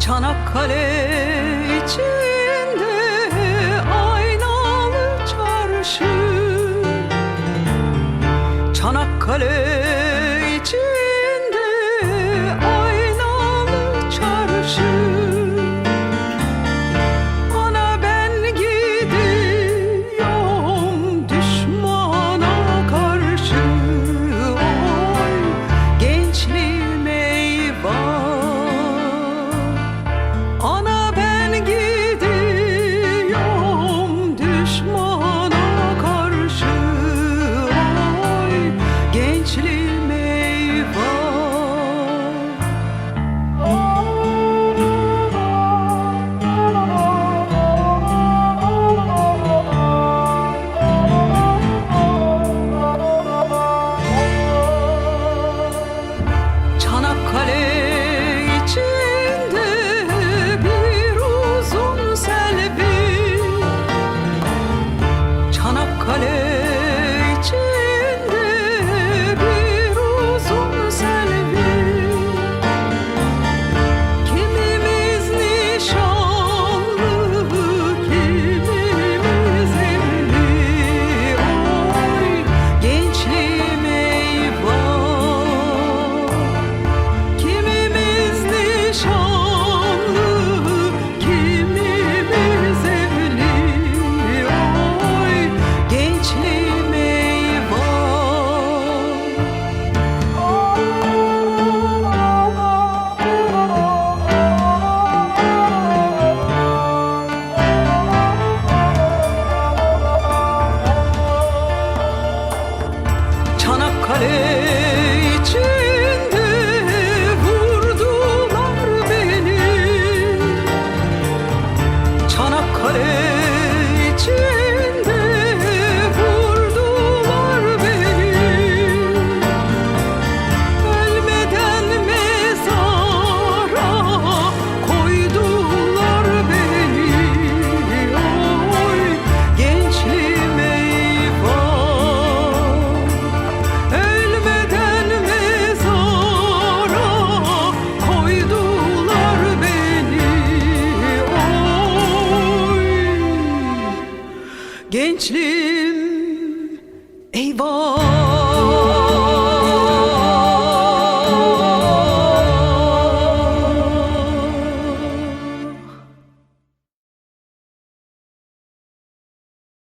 Çanakkale içinde aynalı çarşı. Çanakkale Çanakkale gençliğim eyvah